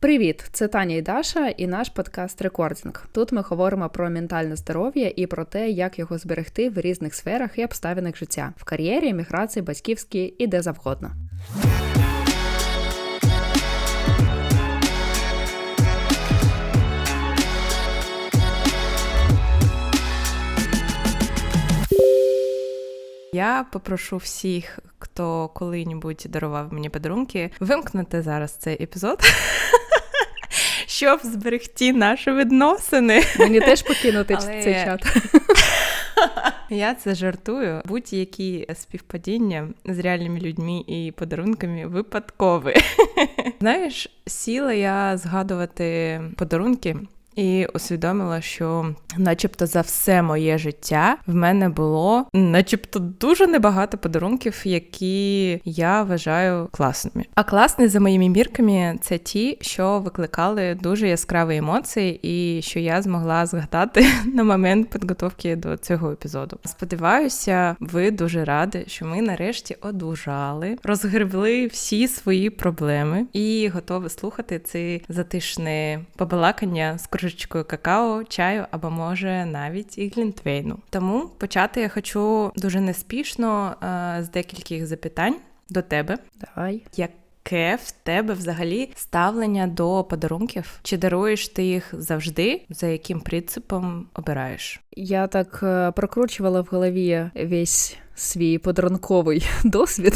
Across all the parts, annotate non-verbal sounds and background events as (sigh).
Привіт, це Таня і Даша і наш подкаст Рекордінг. Тут ми говоримо про ментальне здоров'я і про те, як його зберегти в різних сферах і обставинах життя в кар'єрі, міграції, батьківській і де завгодно. Я попрошу всіх, хто коли-небудь дарував мені подарунки, вимкнути зараз цей епізод. (laughs) Щоб зберегти наші відносини. Мені теж покинути Але... цей чат. (laughs) Я це жартую. Будь-які співпадіння з реальними людьми і подарунками випадкові. (laughs) Знаєш, сіла я згадувати подарунки. І усвідомила, що, начебто, за все моє життя в мене було, начебто, дуже небагато подарунків, які я вважаю класними. А класні за моїми мірками це ті, що викликали дуже яскраві емоції, і що я змогла згадати (laughs) на момент підготовки до цього епізоду. Сподіваюся, ви дуже раді, що ми нарешті одужали, розгребли всі свої проблеми і готові слухати це затишне побалакання з кружечкою какао, чаю або може навіть і глінтвейну. Тому почати я хочу дуже неспішно е, з декількох запитань до тебе. Давай. Яке в тебе взагалі ставлення до подарунків? Чи даруєш ти їх завжди? За яким принципом обираєш? Я так е, прокручувала в голові весь свій подарунковий (laughs) досвід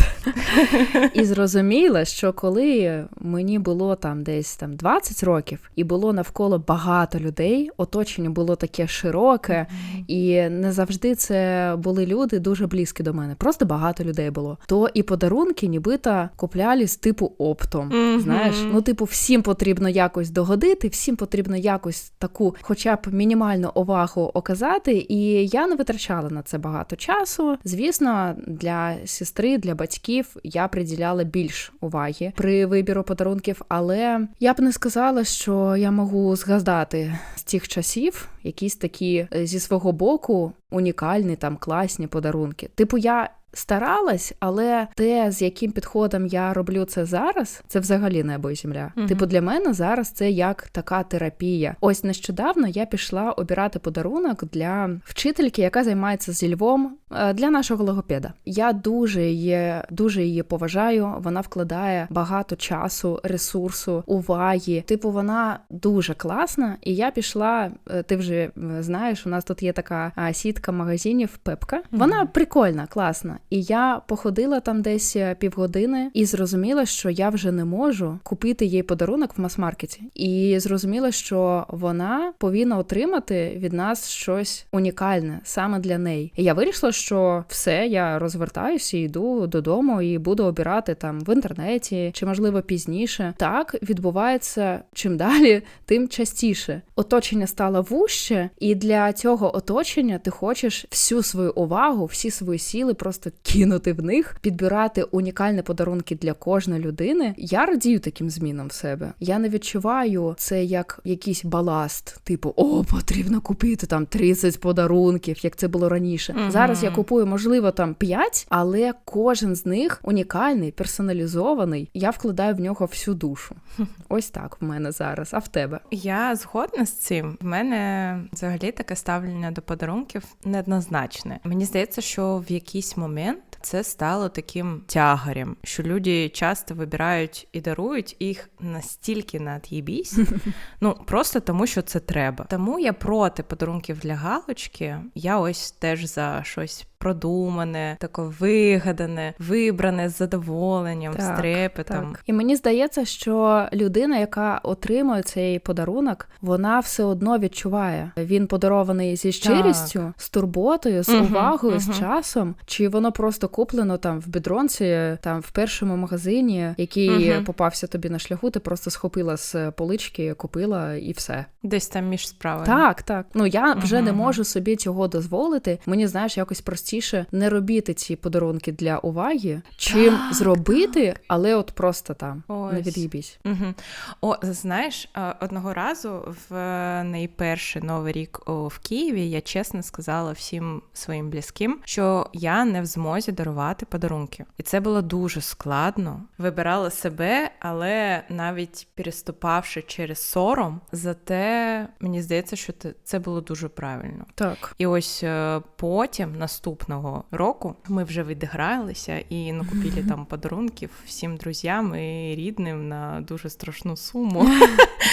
і зрозуміла, що коли мені було там десь там 20 років, і було навколо багато людей, оточення було таке широке, і не завжди це були люди дуже близькі до мене. Просто багато людей було. То і подарунки, нібито купляли з типу оптом. Знаєш, ну типу, всім потрібно якось догодити, всім потрібно якось таку, хоча б мінімальну увагу оказати. І я не витрачала на це багато часу. Звісно звісно, для сестри, для батьків я приділяла більш уваги при вибіру подарунків, але я б не сказала, що я можу згадати з тих часів якісь такі е, зі свого боку унікальні там класні подарунки. Типу, я старалась, але те, з яким підходом я роблю це зараз, це взагалі небо і земля. uh Типу, для мене зараз це як така терапія. Ось нещодавно я пішла обирати подарунок для вчительки, яка займається зі Львом е, для нашого логопеда. Я дуже її, дуже її поважаю. Вона вкладає багато часу, ресурсу, уваги. Типу, вона дуже класна. І я пішла. Е, ти вже е, знаєш, у нас тут є така сітка магазинів Пепка. Вона прикольна, класна. І я походила там десь е, півгодини і зрозуміла, що я вже не можу купити їй подарунок в мас-маркеті. І зрозуміла, що вона повинна отримати від нас щось унікальне саме для неї. І я вирішила, що все, я розвертаюся йду додому і буду обирати там в інтернеті чи, можливо, пізніше. Так відбувається чим далі, (laughs) тим частіше. Оточення стало вуще, і для цього оточення ти хочеш всю свою увагу, всі свої сіли просто кинути в них, підбирати унікальні подарунки для кожної людини. Я радію таким змінам в себе. Я не відчуваю це як якийсь баласт, типу, о, потрібно купити там 30 подарунків, як це було раніше. uh Зараз я купую, можливо, там 5, але кожен з них унікальний, персоналізований. Я вкладаю в нього всю душу. (laughs) Ось так в мене зараз. А в тебе? Я згодна з цим. В мене взагалі таке ставлення до подарунків неоднозначне. Мені здається, що в якийсь момент момент це стало таким тягарем, що люди часто вибирають і дарують їх настільки на над'їбісь, (laughs) ну просто тому, що це треба. Тому я проти подарунків для галочки. Я ось теж за щось продумане, таке вигадане, вибране з задоволенням, так, з трепетом. Так. І мені здається, що людина, яка отримує цей подарунок, вона все одно відчуває. Він подарований зі щирістю, так. з турботою, з угу, увагою, угу. з часом, чи воно просто куплено там в бідронці, там в першому магазині, який угу. попався тобі на шляху, ти просто схопила з полички, купила і все. Десь там між справами. Так, так. Ну я вже не можу собі цього дозволити. Мені знаєш, якось прості простіше не робити ці подарунки для уваги, чим Так, зробити, але от просто там не Ось. від'їбісь. Угу. О, знаєш, е, одного разу в е, найперший новий рік в Києві я чесно сказала всім своїм близьким, що я не в змозі дарувати подарунки, і це було дуже складно. Вибирала себе, але навіть переступавши через сором, зате мені здається, що це було дуже правильно. Так. І ось е, потім наступного року ми вже відігралися і накупили там подарунків всім друзям і рідним на дуже страшну суму.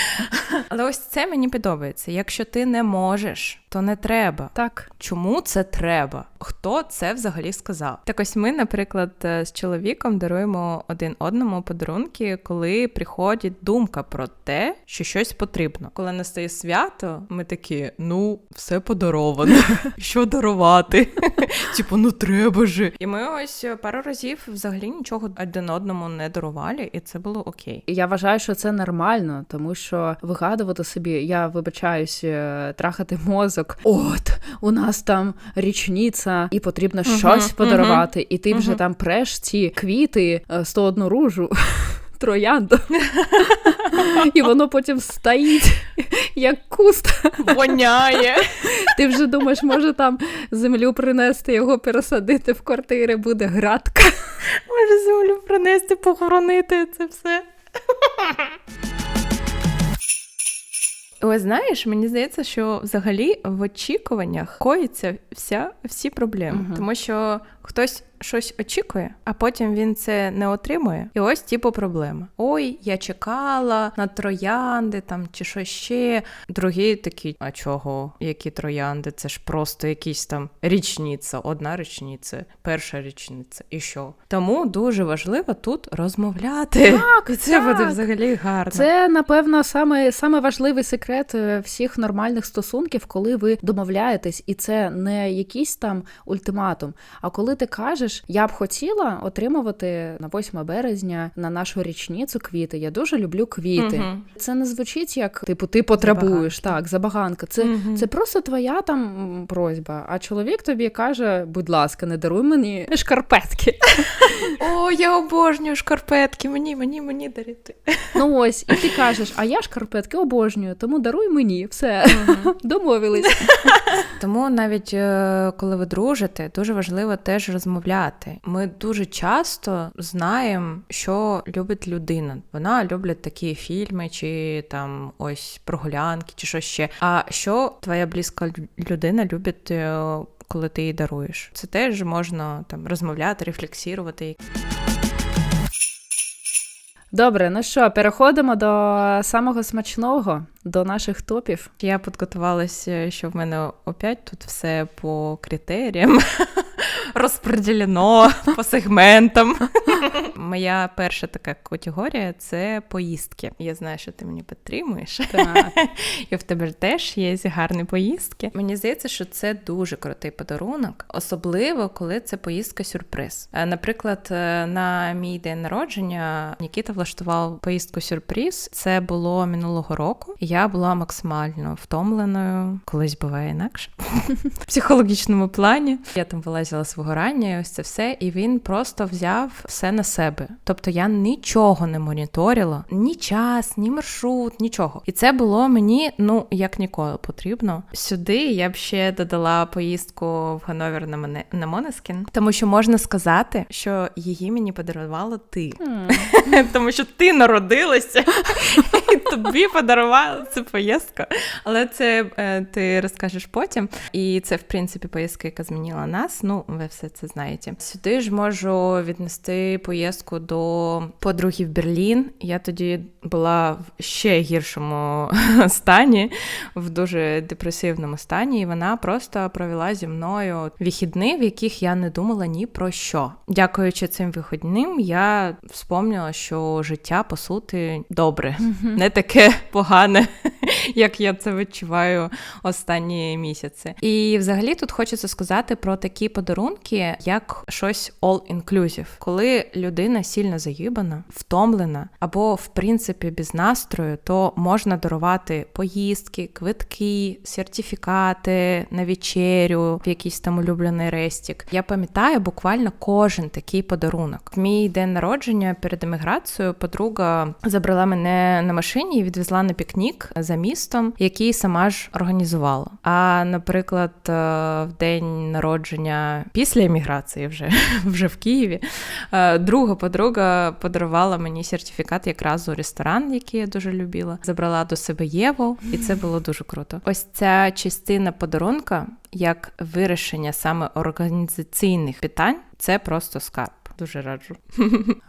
(laughs) Але ось це мені подобається. Якщо ти не можеш, то не треба. Так. Чому це треба? Хто це взагалі сказав? Так ось ми, наприклад, е, з чоловіком даруємо один одному подарунки, коли приходить думка про те, що щось потрібно. Коли настає свято, ми такі: ну, все подаровано. (laughs) Що дарувати? (laughs) Типу, ну треба же. І ми ось е, пару разів взагалі нічого один одному не дарували, і це було окей. Я вважаю, що це нормально, тому що вигадувати собі, я вибачаюсь, е, трахати мозок. От у нас там річниця, і потрібно Мгм, щось подарувати, і ти вже мгм. там преш ці квіти е, 101 ружу. (laughs) Троянду, і воно потім стоїть як куст. Воняє. Ти вже думаєш, може там землю принести, його пересадити в квартири, буде градка. Може землю принести, похоронити це все. Ось знаєш, мені здається, що взагалі в очікуваннях коїться вся, всі проблеми. угу. Тому що хтось щось очікує, а потім він це не отримує. І ось типу проблема. Ой, я чекала на троянди там чи що ще. Другі такі, а чого? Які троянди? Це ж просто якісь там річниця, одна річниця, перша річниця. І що? Тому дуже важливо тут розмовляти. Так, (laughs) це буде взагалі гарно. Це, напевно, саме, саме важливий секрет е, всіх нормальних стосунків, коли ви домовляєтесь, і це не якийсь там ультиматум. А коли ти кажеш, я б хотіла отримувати на 8 березня на нашу річницю квіти. Я дуже люблю квіти. Мгм. Це не звучить як типу ти потребуєш, Забаганки. так, забаганка. Це, Мгм. це просто твоя там просьба. А чоловік тобі каже: будь ласка, не даруй мені шкарпетки. (laughs) О, я обожнюю шкарпетки. Мені, мені, мені дарити. Ну ось, і ти кажеш, а я шкарпетки обожнюю, тому даруй мені. Все, (laughs) домовились. (laughs) Тому навіть е, коли ви дружите, дуже важливо теж розмовляти. Ми дуже часто знаємо, що любить людина. Вона любить такі фільми, чи там ось прогулянки, чи що ще. А що твоя близька людина любить. е, Коли ти їй даруєш, це теж можна там розмовляти, рефлексувати. Добре, ну що, переходимо до самого смачного, до наших топів. Я підготувалася, що в мене опять тут все по критеріям (laughs) розподілено (laughs) по сегментам. (laughs) Моя перша така категорія це поїздки. Я знаю, що ти мені підтримуєш. Так. (laughs) І в тебе теж є гарні поїздки. Мені здається, що це дуже крутий подарунок, особливо коли це поїздка сюрприз. Е, Наприклад, е, на мій день народження Нікіта влаштував поїздку сюрприз. Це було минулого року. Я була максимально втомленою. Колись буває інакше в психологічному плані. Я там вилазила з вигорання, і ось це все. І він просто взяв все на себе. Тобто я нічого не моніторила, ні час, ні маршрут, нічого. І це було мені ну як ніколи потрібно. Сюди я б ще додала поїздку в Ганновер на мене на Монескін, тому що можна сказати, що її мені подарувала ти. (laughs) Тому що ти народилася і (laughs) тобі подарувала цю поїздку. Але це е, ти розкажеш потім. І це, в принципі, поїздка, яка змінила нас. Ну, ви все це знаєте. Сюди ж можу віднести поїздку до подруги в Берлін. Я тоді була в ще гіршому (laughs) стані, в дуже депресивному стані, і вона просто провела зі мною вихідні, в яких я не думала ні про що. Дякуючи цим вихідним, я вспомнила, що життя по суті добре, не таке (laughs) погане, як я це відчуваю останні місяці. І взагалі тут хочеться сказати про такі подарунки, як щось all-inclusive. коли людина сильно заїбана, втомлена або в принципі без настрою, то можна дарувати поїздки, квитки, сертифікати на вечерю, в якийсь там улюблений рестік. Я пам'ятаю буквально кожен такий подарунок. В мій день народження перед еміграцією подруга забрала мене на машині і відвезла на пікнік за містом, який сама ж організувала. А наприклад, е, в день народження після еміграції, вже (laughs) вже в Києві, е, друга подруга подарувала мені сертифікат якраз у ресторан, який я дуже любила. Забрала до себе Єву, і це було дуже круто. Ось ця частина подарунка, як вирішення саме організаційних питань, це просто скарб. Дуже раджу.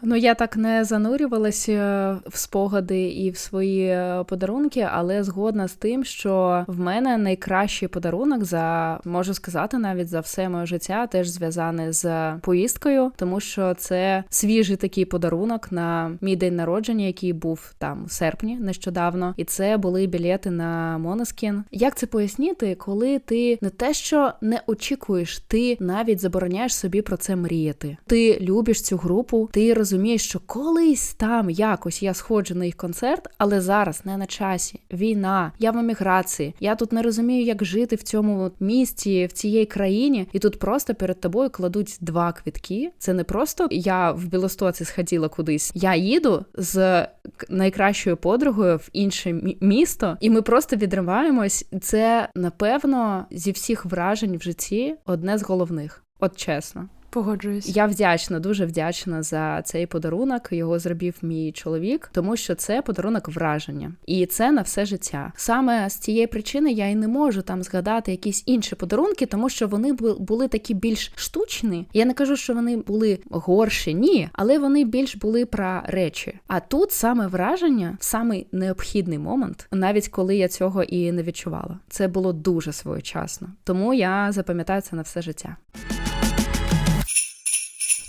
Ну я так не занурювалася в спогади і в свої е, подарунки, але згодна з тим, що в мене найкращий подарунок за можу сказати навіть за все моє життя, теж зв'язане з поїздкою, тому що це свіжий такий подарунок на мій день народження, який був там у серпні нещодавно, і це були білети на Моноскін. Як це пояснити, коли ти не те, що не очікуєш, ти навіть забороняєш собі про це мріяти. Ти любиш цю групу, ти розумієш, що колись там якось я сходжу на їх концерт, але зараз не на часі. Війна, я в еміграції. Я тут не розумію, як жити в цьому місті, в цій країні, і тут просто перед тобою кладуть два квітки. Це не просто я в Білостоці сходила кудись. Я їду з найкращою подругою в інше місто, і ми просто відриваємось. Це напевно зі всіх вражень в житті одне з головних. От чесно. Погоджуюсь. Я вдячна, дуже вдячна за цей подарунок. Його зробив мій чоловік, тому що це подарунок враження, і це на все життя. Саме з цієї причини я і не можу там згадати якісь інші подарунки, тому що вони були такі більш штучні. Я не кажу, що вони були горші, ні, але вони більш були про речі. А тут саме враження в самий необхідний момент, навіть коли я цього і не відчувала. Це було дуже своєчасно. Тому я запам'ятаю це на все життя.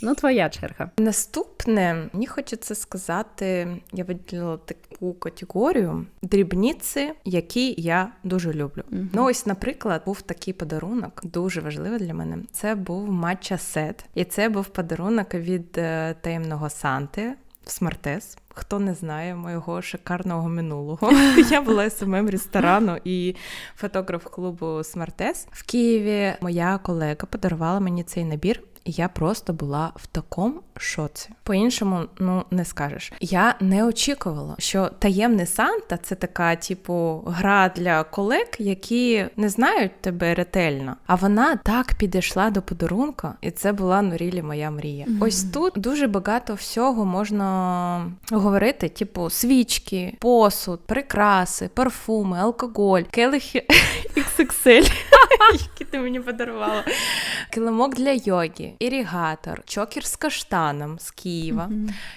Ну, твоя черга. Наступне, мені хочеться сказати, я виділила таку категорію дрібниці, які я дуже люблю. Мгм. Ну, ось, наприклад, був такий подарунок, дуже важливий для мене. Це був матча сет, і це був подарунок від е, таємного Санти в Смартес. Хто не знає моєго шикарного минулого, (laughs) я була СММ ресторану і фотограф клубу Смартес в Києві. Моя колега подарувала мені цей набір. Я просто була в такому шоці. По-іншому, ну не скажеш. Я не очікувала, що таємний Санта це така, типу, гра для колег, які не знають тебе ретельно. А вона так підійшла до подарунка, і це була ну рілі моя мрія. Мгм. Ось тут дуже багато всього можна говорити: типу, свічки, посуд, прикраси, парфуми, алкоголь, келихи (laughs) XXL, (laughs) які ти мені подарувала. Килимок для йоги, ірігатор, чокер з каштаном з Києва,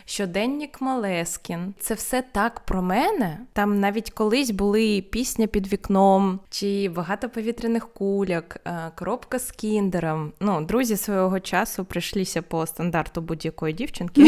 щоденник Малескін. Це все так про мене. Там навіть колись були пісня під вікном, чи багато повітряних куляк, е, коробка з кіндером. Ну, друзі свого часу прийшлися по стандарту будь-якої дівчинки.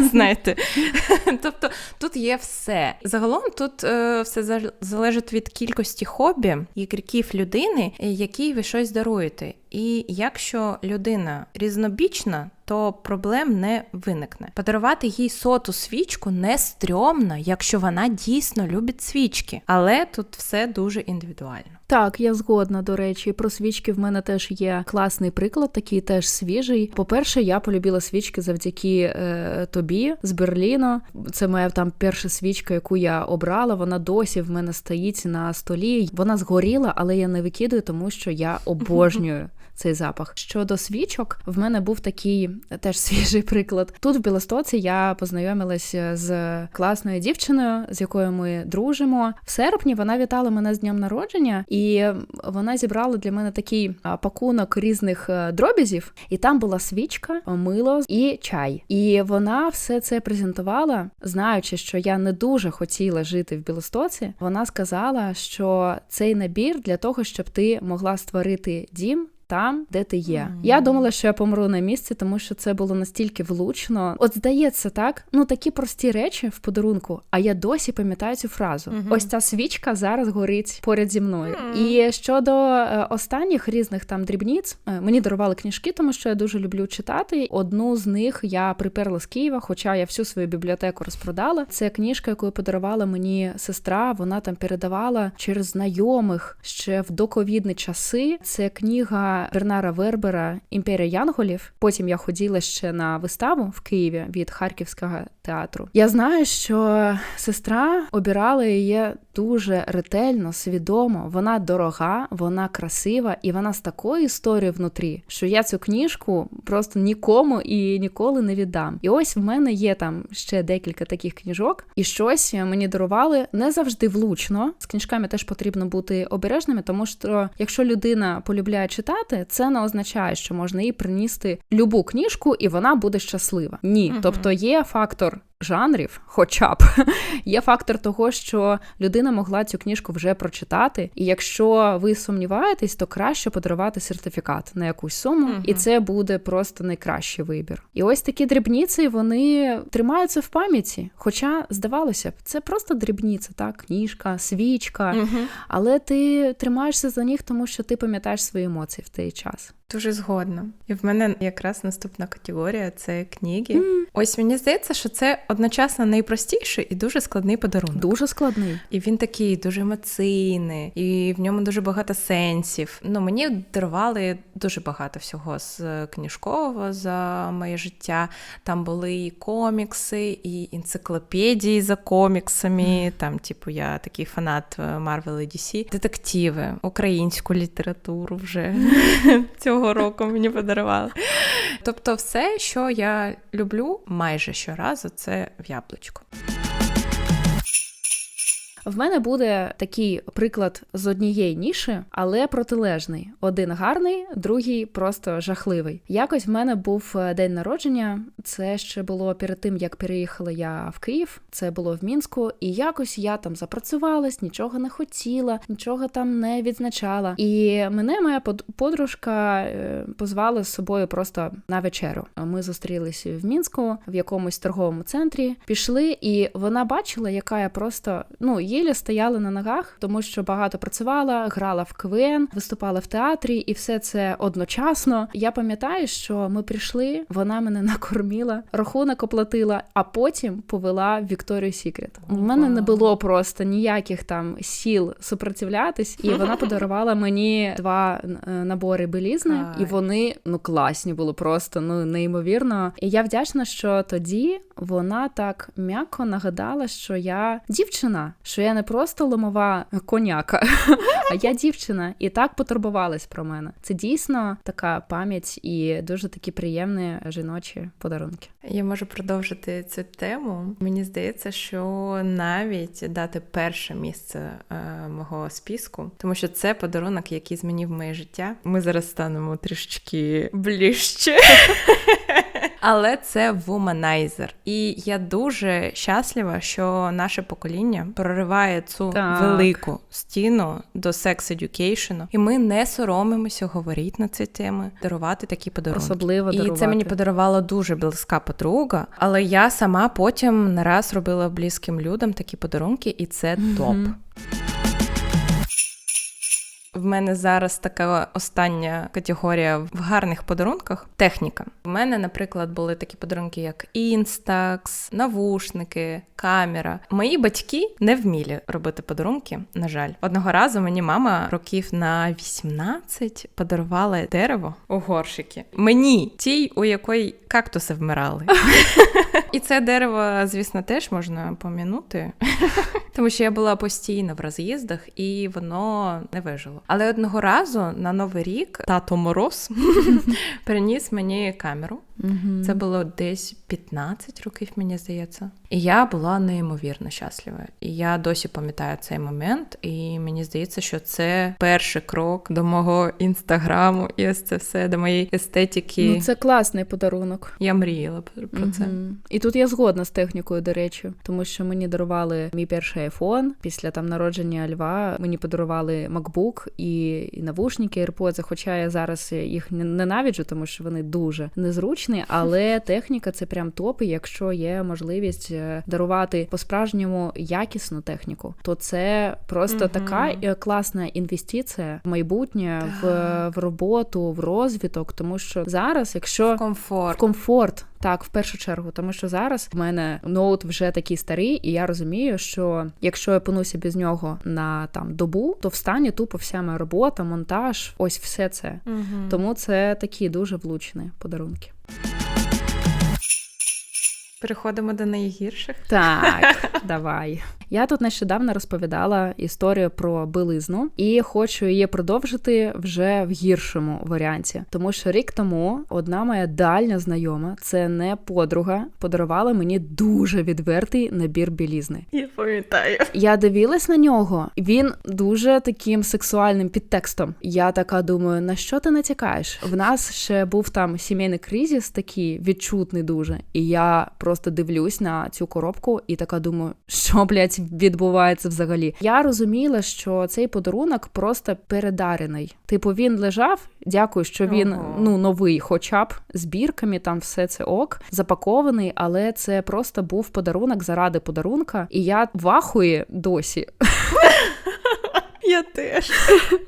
(laughs) Знаєте, (laughs) тобто тут є все. Загалом тут е, все залежить від кількості хобі і криків людини, е, якій ви щось даруєте. І якщо людина різнобічна, то проблем не виникне. Подарувати їй соту свічку не стрьомно, якщо вона дійсно любить свічки, але тут все дуже індивідуально. Так, я згодна, до речі, про свічки в мене теж є класний приклад, такий теж свіжий. По-перше, я полюбила свічки завдяки е, тобі з Берліна. Це моя там перша свічка, яку я обрала. Вона досі в мене стоїть на столі. Вона згоріла, але я не викидаю, тому що я (laughs) обожнюю. Цей запах щодо свічок, в мене був такий теж (laughs) свіжий приклад. Тут в Білостоці я познайомилася з класною дівчиною, з якою ми дружимо. В серпні вона вітала мене з днем народження, і вона зібрала для мене такий пакунок різних е, дробізів, і там була свічка, мило і чай. І вона все це презентувала, знаючи, що я не дуже хотіла жити в Білостоці. Вона сказала, що цей набір для того, щоб ти могла створити дім там, де ти є. Мгм. Я думала, що я помру на місці, тому що це було настільки влучно. От здається, так ну такі прості речі в подарунку. А я досі пам'ятаю цю фразу. Мгм. Ось ця свічка зараз горить поряд зі мною. Мгм. І щодо е, останніх різних там дрібниць, е, мені дарували книжки, тому що я дуже люблю читати. Одну з них я приперла з Києва, хоча я всю свою бібліотеку розпродала. Це книжка, яку подарувала мені сестра. Вона там передавала через знайомих ще в доковідні часи. Це книга Бернара Вербера Імперія Янголів. Потім я ходила ще на виставу в Києві від Харківського театру. Я знаю, що сестра обирала її дуже ретельно, свідомо. Вона дорога, вона красива, і вона з такою історією внутрі, що я цю книжку просто нікому і ніколи не віддам. І ось в мене є там ще декілька таких книжок, і щось мені дарували не завжди влучно. З книжками теж потрібно бути обережними, тому що якщо людина полюбляє читати, це не означає, що можна їй принести любу книжку, і вона буде щаслива. Ні, тобто є фактор. Señor Жанрів, хоча б (laughs) є фактор того, що людина могла цю книжку вже прочитати, і якщо ви сумніваєтесь, то краще подарувати сертифікат на якусь суму, Мгм. і це буде просто найкращий вибір. І ось такі дрібниці вони тримаються в пам'яті. Хоча, здавалося б, це просто дрібниця, так, книжка, свічка, Мгм. але ти тримаєшся за них, тому що ти пам'ятаєш свої емоції в той час. Дуже згодна. І в мене якраз наступна категорія це книги. Ось мені здається, що це одночасно найпростіший і дуже складний подарунок. Дуже складний. І він такий дуже емоційний, і в ньому дуже багато сенсів. Ну мені дарували дуже багато всього з книжкового за моє життя. Там були і комікси, і енциклопедії за коміксами. Там, типу, я такий фанат Marvel і DC. детективи, українську літературу вже (laughs) цього року мені подарували. Тобто, все, що я люблю майже щоразу, це в яблучку. В мене буде такий приклад з однієї ніші, але протилежний. Один гарний, другий просто жахливий. Якось в мене був е, день народження. Це ще було перед тим, як переїхала я в Київ. Це було в Мінську, і якось я там запрацювалась, нічого не хотіла, нічого там не відзначала. І мене моя подружка е, позвала з собою просто на вечерю. Ми зустрілися в Мінську в якомусь торговому центрі. Пішли, і вона бачила, яка я просто ну єлі стояла на ногах, тому що багато працювала, грала в КВН, виступала в театрі, і все це одночасно. Я пам'ятаю, що ми прийшли, вона мене накормила, рахунок оплатила, а потім повела в Вікторію Сікрет. У мене не було просто ніяких там сіл супротивлятись, і вона (laughs) подарувала мені два е, набори білізни, і вони ну класні були просто ну неймовірно. І я вдячна, що тоді вона так м'яко нагадала, що я дівчина, що я не просто ломова коняка, а я дівчина, і так потурбувалась про мене. Це дійсно така пам'ять і дуже такі приємні жіночі подарунки. Я можу продовжити цю тему. Мені здається, що навіть дати перше місце е, мого списку, тому що це подарунок, який змінив моє життя. Ми зараз станемо трішечки ближче. Але це вуманайзер. І я дуже щаслива, що наше покоління прориває цю Так. велику стіну до секс-едюкейшену, і ми не соромимося говорити на ці теми, дарувати такі подарунки. Особливо І це мені подарувала дуже близька подруга, але я сама потім не раз робила близьким людям такі подарунки, і це топ. В мене зараз така остання категорія в гарних подарунках техніка. У мене, наприклад, були такі подарунки, як інстакс, навушники, камера. Мої батьки не вміли робити подарунки. На жаль, одного разу мені мама років на 18 подарувала дерево у горшики. Мені тій, у якої кактуси вмирали. (laughs) І це дерево, звісно, теж можна помінути, (laughs) тому що я була постійно в роз'їздах і воно не вижило. Але одного разу на новий рік тато Мороз (laughs) приніс мені камеру. Це було десь 15 років, мені здається. І я була неймовірно щаслива. І я досі пам'ятаю цей момент. І мені здається, що це перший крок до мого інстаграму, і ось це все до моєї естетики. Ну, це класний подарунок. Я мріяла про це. І тут я згодна з технікою, до речі, тому що мені дарували мій перший айфон після там народження Льва. Мені подарували MacBook і, і навушники AirPods, Хоча я зараз їх не- ненавиджу, тому що вони дуже незручні. Але (laughs) техніка це прям топ. І якщо є можливість е, дарувати по-справжньому якісну техніку, то це просто Мгм. така е, класна інвестиція в майбутнє, в, в роботу, в розвиток. Тому що зараз, якщо в Комфорт. комфорт. Так, в першу чергу, тому що зараз в мене ноут вже такий старий, і я розумію, що якщо я пануся без нього на там добу, то встані тупо вся моя робота, монтаж, ось все це. Угу. Тому це такі дуже влучні подарунки. Переходимо до найгірших. Так, (laughs) давай. Я тут нещодавно розповідала історію про білизну і хочу її продовжити вже в гіршому варіанті. Тому що рік тому одна моя дальня знайома, це не подруга, подарувала мені дуже відвертий набір білізни. Я пам'ятаю. Я дивилась на нього, він дуже таким сексуальним підтекстом. Я така думаю, на що ти натякаєш? В нас ще був там сімейний кризис, такий відчутний дуже. І я просто дивлюсь на цю коробку і така думаю, що блядь, відбувається взагалі. Я розуміла, що цей подарунок просто передарений. Типу, він лежав. Дякую, що він Ого. ну новий, хоча б з бірками, там все це ок, запакований, але це просто був подарунок заради подарунка, і я в ахуї досі. (laughs) Я теж.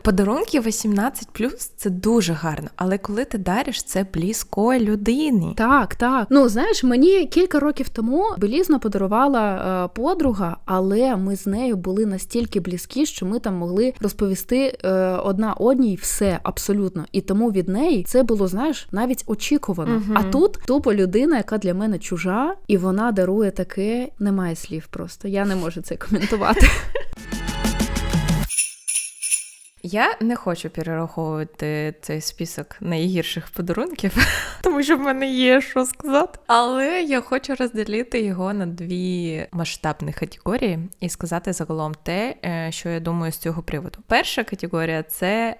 Подарунки 18 це дуже гарно, але коли ти дариш це близької людині. Так, так. Ну знаєш, мені кілька років тому білізну подарувала е, подруга, але ми з нею були настільки близькі, що ми там могли розповісти е, одна одній все абсолютно. І тому від неї це було, знаєш, навіть очікувано. Мгм. А тут тупо людина, яка для мене чужа, і вона дарує таке. Немає слів просто. Я не можу це коментувати. (laughs) Я не хочу перераховувати цей список найгірших подарунків, (laughs) тому що в мене є що сказати. Але я хочу розділити його на дві масштабні категорії і сказати загалом те, е, що я думаю з цього приводу. Перша категорія це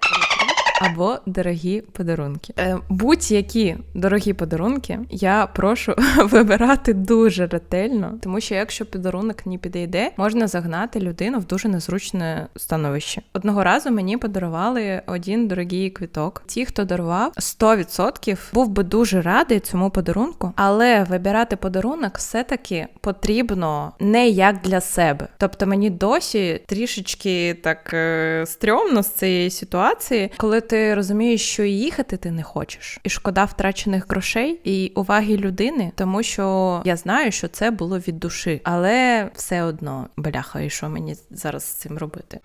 або дорогі подарунки. Е, Будь-які дорогі подарунки я прошу (laughs) вибирати дуже ретельно, тому що якщо подарунок не підійде, можна загнати людину в дуже незручне становище. Одного разу мені подарували один дорогий квіток. Ті, хто дарував 100% був би дуже радий цьому подарунку, але вибирати подарунок все-таки потрібно не як для себе. Тобто мені досі трішечки так е, стрьомно з цієї ситуації, коли ти розумієш, що і їхати ти не хочеш, і шкода втрачених грошей і уваги людини, тому що я знаю, що це було від душі, але все одно бляха, і що мені зараз з цим робити?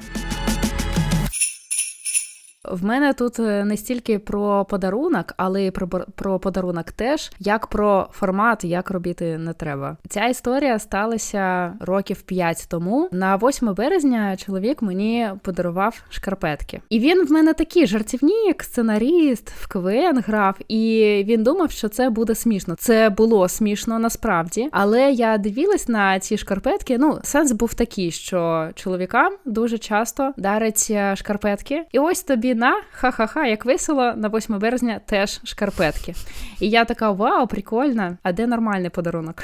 В мене тут е, не стільки про подарунок, але й про, про подарунок теж, як про формат, як робити не треба. Ця історія сталася років 5 тому. На 8 березня чоловік мені подарував шкарпетки. І він в мене такий жартівник, сценаріст, в КВН грав, і він думав, що це буде смішно. Це було смішно насправді, але я дивилась на ці шкарпетки. Ну, сенс був такий, що чоловікам дуже часто дарять е, шкарпетки, і ось тобі на ха-ха-ха, як весело, на 8 березня теж шкарпетки. І я така: вау, прикольно, а де нормальний подарунок?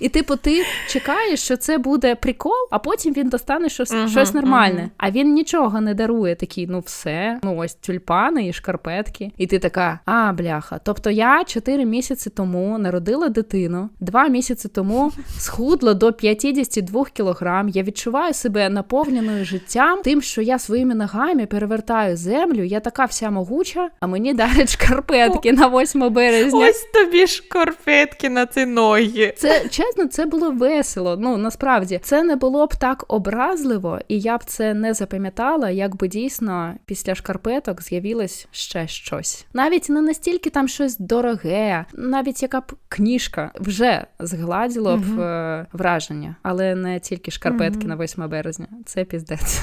І типу, ти чекаєш, що це буде прикол, а потім він достане щось, Мгм, щось нормальне. мгм. А він нічого не дарує. Такий, ну все, ну ось тюльпани і шкарпетки. І ти така, а бляха. Тобто я 4 місяці тому народила дитину, 2 місяці тому схудла до 52 кілограм. Я відчуваю себе наповненою життям, тим, що я своїми ногами перевертаю землю. Я така вся могуча, а мені дарять шкарпетки на 8 березня. Ось тобі шкарпетки на ці ноги. Це чесно, це було весело. Ну насправді це не було б так образливо, і я б це не запам'ятала, якби дійсно після шкарпеток з'явилось ще щось. Навіть не настільки там щось дороге, навіть яка б книжка вже згладіло б е, враження, але не тільки шкарпетки Мгм. на 8 березня. Це піздець.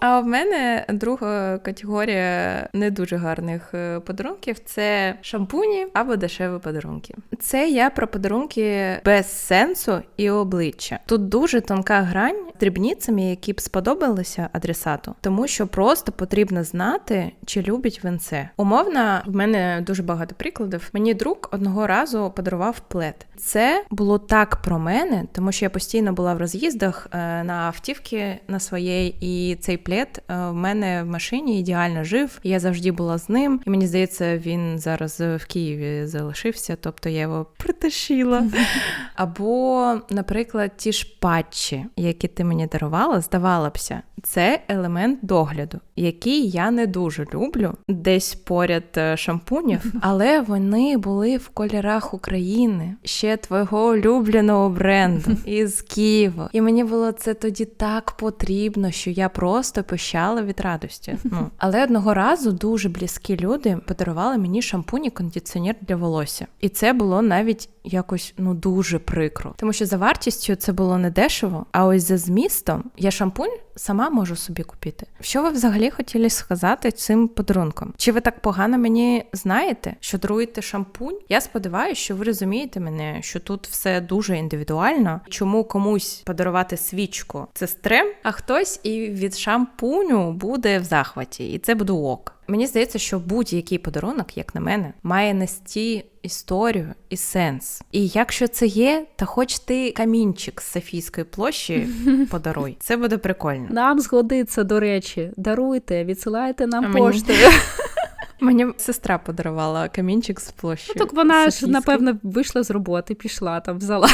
А в мене друга категорія не дуже гарних е, подарунків це шампуні або дешеві подарунки. Це я про подарунки без сенсу і обличчя. Тут дуже тонка грань дрібницями, які б сподобалися адресату, тому що просто потрібно знати, чи любить він це. Умовно, в мене дуже багато прикладів. Мені друг одного разу подарував плед. Це було так про мене, тому що я постійно була в роз'їздах е, на автівки на своєї, і цей плед е, в мене в машині ідеально жив. Я завжди була з ним, і мені здається, він зараз в Києві залишився, тобто я його притащила. (laughs) Або, наприклад, ті ж патчі, які ти мені дарувала, здавалося б, це елемент догляду, який я не дуже люблю, десь поряд е, шампунів, (laughs) але вони були в кольорах України, ще твого улюбленого бренду (laughs) із Києва. І мені було це тоді так потрібно, що я просто пищала від радості. (laughs) Ну але одного разу дуже близькі люди подарували мені шампунь і кондиціонер для волосся, і це було навіть якось ну дуже прикро, тому що за вартістю це було не дешево. А ось за змістом я шампунь сама можу собі купити. Що ви взагалі хотіли сказати цим подарунком? Чи ви так погано мені знаєте, що даруєте шампунь? Я сподіваюся, що ви розумієте мене, що тут все дуже індивідуально. Чому комусь подарувати свічку це стрем, а хтось і від шампуню буде в захваті, і це буде ок. Мені здається, що будь-який подарунок, як на мене, має нести історію і сенс. І якщо це є, то хоч ти камінчик з Софійської площі (laughs) подаруй. Це буде прикольно. Нам згодиться, до речі, даруйте, відсилайте нам поштою. (laughs) Мені сестра подарувала камінчик з площі. Ну, Так вона ж, напевно, вийшла з роботи, пішла там, взяла.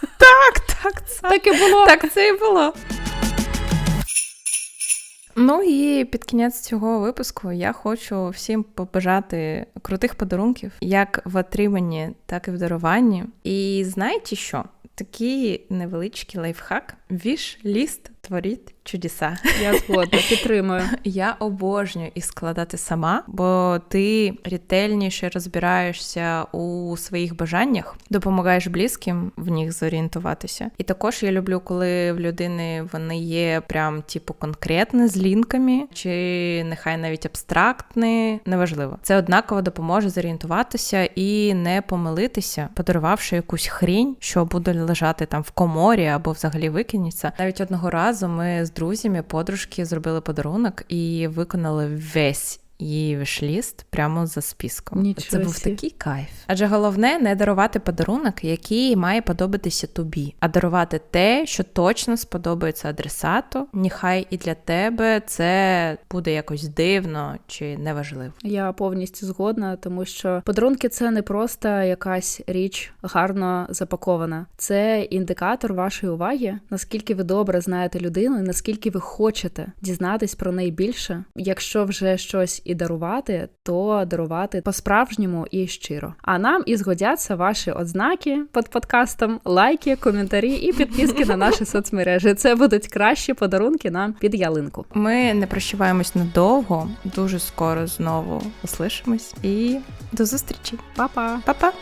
Так, так, це. Так і було. Так це і було. Ну і під кінець цього випуску я хочу всім побажати крутих подарунків, як в отриманні, так і в даруванні. І знаєте що? Такий невеличкий лайфхак. Віш-ліст творить чудеса. Я згодна, підтримую. (laughs) Я обожнюю і складати сама, бо ти ретельніше розбираєшся у своїх бажаннях, допомагаєш близьким в них зорієнтуватися. І також я люблю, коли в людини вони є прям типу конкретні з лінками, чи нехай навіть абстрактні, неважливо. Це однаково допоможе зорієнтуватися і не помилитися, подарувавши якусь хрінь, що буде лежати там в коморі або взагалі викинеться. Навіть одного разу ми з друзями, подружки зробили подарунок і виконали весь. Її вишліст прямо за списком. Нічого Це був сі. такий кайф. Адже головне не дарувати подарунок, який має подобатися тобі, а дарувати те, що точно сподобається адресату. Нехай і для тебе це буде якось дивно чи неважливо. Я повністю згодна, тому що подарунки це не просто якась річ гарно запакована. Це індикатор вашої уваги, наскільки ви добре знаєте людину, і наскільки ви хочете дізнатись про неї більше. Якщо вже щось і дарувати, то дарувати по-справжньому і щиро. А нам і згодяться ваші ознаки під подкастом, лайки, коментарі і підписки на наші (laughs) соцмережі. Це будуть кращі подарунки нам під ялинку. Ми не прощаємось надовго, дуже скоро знову услышимось і до зустрічі. Па-па! Па-па!